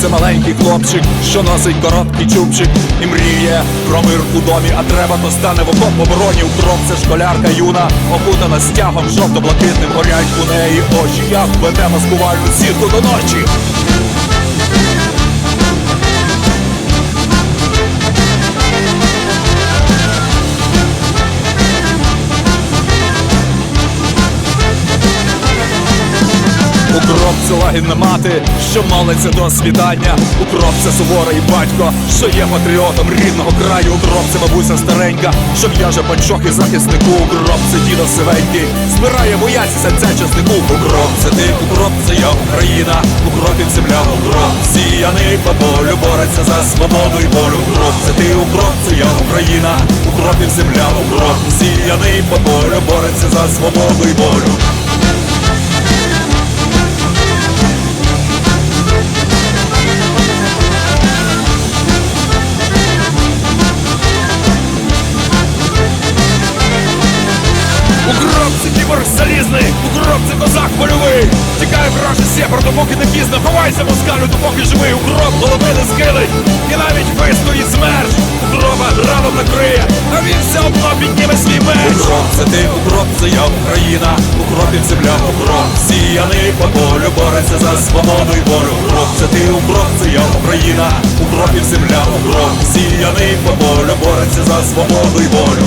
це маленький хлопчик, що носить короткий чубчик і мріє про мир у домі, а треба, то стане в окоп обороні. Укроп це школярка юна, окутана стягом, жовто-блакитним горять у неї очі. Як веде маскувальну сітку до ночі. Укроп це лагідна мати, що молиться до світання. Укроп це суворий батько, що є патріотом рідного краю. Укроп це бабуся старенька, що в'яже панчох і захиснику. Укроп це дідо сивенький, збирає бояці серця часнику. Укроп це ти, укроп це я, Україна, у укропів земля, укроп сіяний по полю, бореться за свободу і волю. Укроп це ти, укроп це я, Україна, у укропів земля, укроп сіяний по полю, бореться за свободу і волю. Це кіборг залізний, укроп це козак польовий. Тікає вражий сєпар, допоки не пізно. Ховайся, москалю, допоки живий. Укроп голови не скилить І навіть вистоїть смерч Укропа раном накриє, а він все одно підніме свій меч. Укроп це ти, укроп це я, Україна. Укропів земля, укроп Сіяний. По полю, бореться за свободу і волю. Укроп це ти, укроп це я, Україна. Укропів земля, укроп Сіяний. По полю, бореться за свободу і волю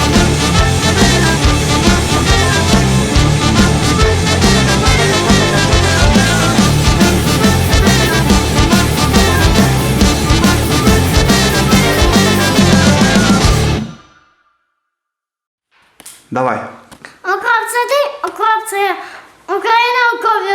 Давай. Окроп це ти, окроп це. Україна окроплює.